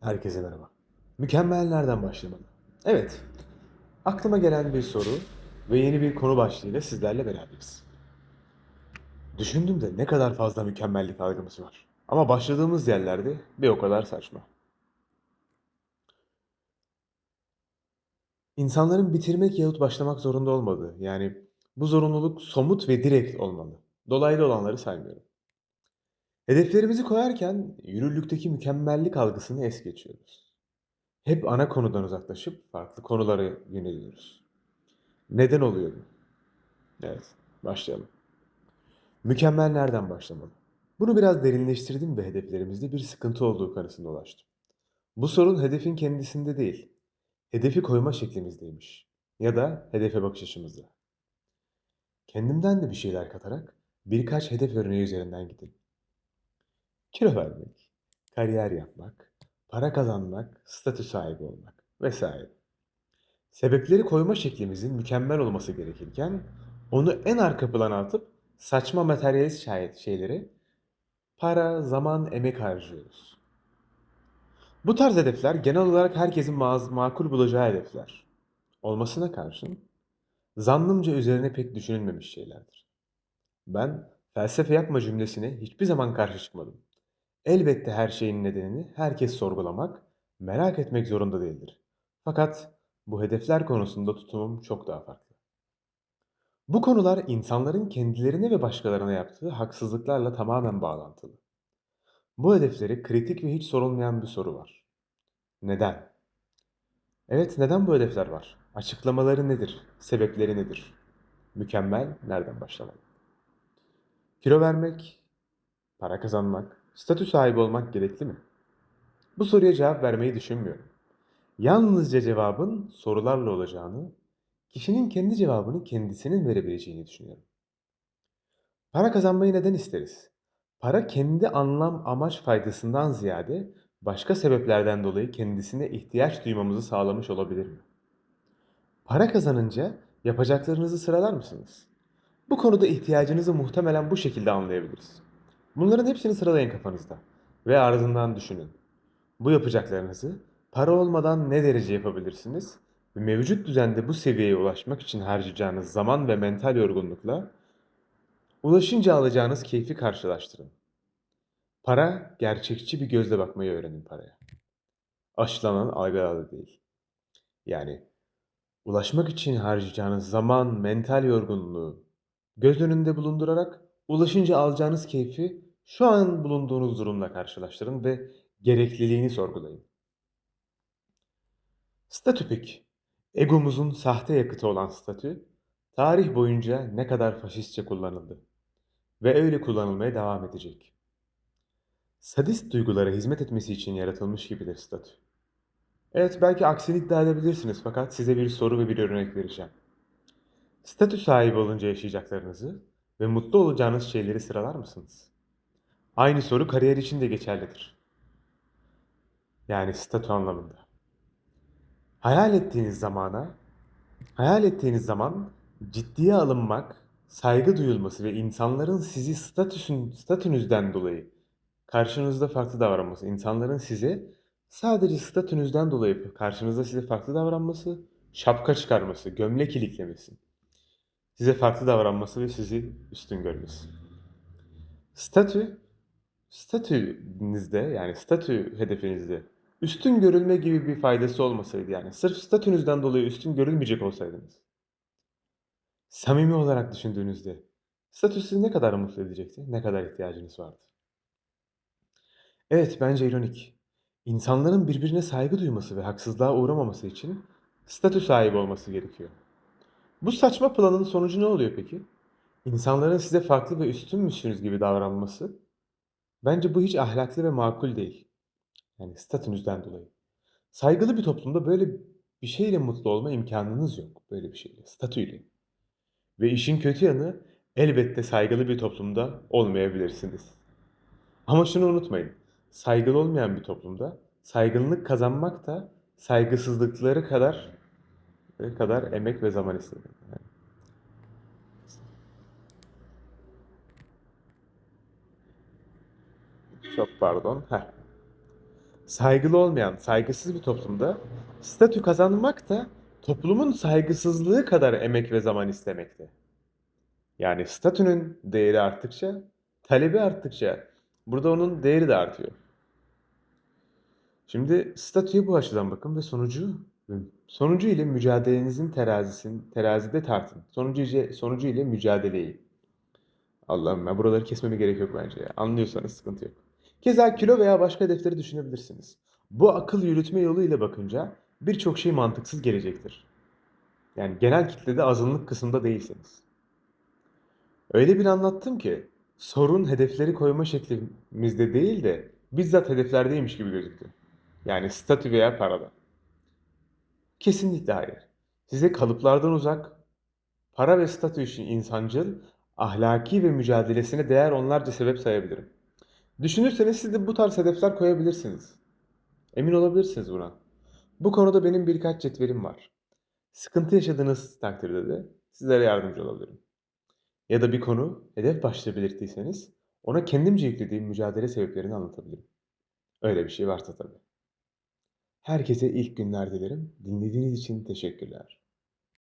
Herkese merhaba. Mükemmel nereden başlamalı? Evet, aklıma gelen bir soru ve yeni bir konu başlığıyla sizlerle beraberiz. Düşündüm de ne kadar fazla mükemmellik algımız var. Ama başladığımız yerlerde bir o kadar saçma. İnsanların bitirmek yahut başlamak zorunda olmadığı, yani bu zorunluluk somut ve direkt olmalı. Dolaylı olanları saymıyorum. Hedeflerimizi koyarken yürürlükteki mükemmellik algısını es geçiyoruz. Hep ana konudan uzaklaşıp farklı konulara yöneliyoruz. Neden oluyor bu? Evet, başlayalım. Mükemmel nereden başlamalı? Bunu biraz derinleştirdim ve hedeflerimizde bir sıkıntı olduğu kanısına ulaştım. Bu sorun hedefin kendisinde değil, hedefi koyma şeklimizdeymiş. Ya da hedefe bakış açımızda. Kendimden de bir şeyler katarak birkaç hedef örneği üzerinden gidelim. Kilo vermek, kariyer yapmak, para kazanmak, statü sahibi olmak vesaire. Sebepleri koyma şeklimizin mükemmel olması gerekirken onu en arka plana atıp saçma materyalist şeyleri para, zaman, emek harcıyoruz. Bu tarz hedefler genel olarak herkesin ma- makul bulacağı hedefler. Olmasına karşın zannımca üzerine pek düşünülmemiş şeylerdir. Ben felsefe yapma cümlesine hiçbir zaman karşı çıkmadım. Elbette her şeyin nedenini herkes sorgulamak, merak etmek zorunda değildir. Fakat bu hedefler konusunda tutumum çok daha farklı. Bu konular insanların kendilerine ve başkalarına yaptığı haksızlıklarla tamamen bağlantılı. Bu hedefleri kritik ve hiç sorulmayan bir soru var. Neden? Evet, neden bu hedefler var? Açıklamaları nedir? Sebepleri nedir? Mükemmel nereden başlamalı? Kilo vermek, para kazanmak, statü sahibi olmak gerekli mi? Bu soruya cevap vermeyi düşünmüyorum. Yalnızca cevabın sorularla olacağını, kişinin kendi cevabını kendisinin verebileceğini düşünüyorum. Para kazanmayı neden isteriz? Para kendi anlam, amaç, faydasından ziyade başka sebeplerden dolayı kendisine ihtiyaç duymamızı sağlamış olabilir mi? Para kazanınca yapacaklarınızı sıralar mısınız? Bu konuda ihtiyacınızı muhtemelen bu şekilde anlayabiliriz. Bunların hepsini sıralayın kafanızda ve ardından düşünün. Bu yapacaklarınızı para olmadan ne derece yapabilirsiniz ve mevcut düzende bu seviyeye ulaşmak için harcayacağınız zaman ve mental yorgunlukla ulaşınca alacağınız keyfi karşılaştırın. Para, gerçekçi bir gözle bakmayı öğrenin paraya. Aşılanan algılarla değil. Yani ulaşmak için harcayacağınız zaman, mental yorgunluğu göz önünde bulundurarak ulaşınca alacağınız keyfi şu an bulunduğunuz durumla karşılaştırın ve gerekliliğini sorgulayın. Statü peki. Egomuzun sahte yakıtı olan statü, tarih boyunca ne kadar faşistçe kullanıldı ve öyle kullanılmaya devam edecek. Sadist duygulara hizmet etmesi için yaratılmış gibidir statü. Evet belki aksini iddia edebilirsiniz fakat size bir soru ve bir örnek vereceğim. Statü sahibi olunca yaşayacaklarınızı ve mutlu olacağınız şeyleri sıralar mısınız? Aynı soru kariyer için de geçerlidir. Yani statü anlamında. Hayal ettiğiniz zamana, hayal ettiğiniz zaman ciddiye alınmak, saygı duyulması ve insanların sizi statüsün, statünüzden dolayı karşınızda farklı davranması, insanların size sadece statünüzden dolayı karşınızda size farklı davranması, şapka çıkarması, gömlek iliklemesi, size farklı davranması ve sizi üstün görmesi. Statü, statünüzde yani statü hedefinizde üstün görülme gibi bir faydası olmasaydı yani sırf statünüzden dolayı üstün görülmeyecek olsaydınız. Samimi olarak düşündüğünüzde statü sizi ne kadar mutlu edecekti, ne kadar ihtiyacınız vardı? Evet, bence ironik. İnsanların birbirine saygı duyması ve haksızlığa uğramaması için statü sahibi olması gerekiyor. Bu saçma planın sonucu ne oluyor peki? İnsanların size farklı ve üstünmüşsünüz gibi davranması. Bence bu hiç ahlaklı ve makul değil. Yani statünüzden dolayı. Saygılı bir toplumda böyle bir şeyle mutlu olma imkanınız yok. Böyle bir şeyle, statüyle. Ve işin kötü yanı elbette saygılı bir toplumda olmayabilirsiniz. Ama şunu unutmayın. Saygılı olmayan bir toplumda saygınlık kazanmak da saygısızlıkları kadar kadar emek ve zaman ister. Yani çok pardon. Heh. Saygılı olmayan, saygısız bir toplumda statü kazanmak da toplumun saygısızlığı kadar emek ve zaman istemekte. Yani statünün değeri arttıkça, talebi arttıkça burada onun değeri de artıyor. Şimdi statüye bu açıdan bakın ve sonucu sonucu ile mücadelenizin terazisin terazide tartın. Sonucu sonucu ile mücadeleyi. Allah'ım ben buraları kesmeme gerek yok bence ya. Anlıyorsanız sıkıntı yok. Keza kilo veya başka hedefleri düşünebilirsiniz. Bu akıl yürütme yolu ile bakınca birçok şey mantıksız gelecektir. Yani genel kitlede azınlık kısımda değilsiniz. Öyle bir anlattım ki sorun hedefleri koyma şeklimizde değil de bizzat hedeflerdeymiş gibi gözüktü. Yani statü veya parada. Kesinlikle hayır. Size kalıplardan uzak, para ve statü için insancıl, ahlaki ve mücadelesine değer onlarca sebep sayabilirim. Düşünürseniz siz de bu tarz hedefler koyabilirsiniz. Emin olabilirsiniz buna. Bu konuda benim birkaç cetvelim var. Sıkıntı yaşadığınız takdirde de sizlere yardımcı olabilirim. Ya da bir konu hedef başlığı belirttiyseniz ona kendimce yüklediğim mücadele sebeplerini anlatabilirim. Öyle bir şey varsa tabii. Herkese ilk günler dilerim. Dinlediğiniz için teşekkürler.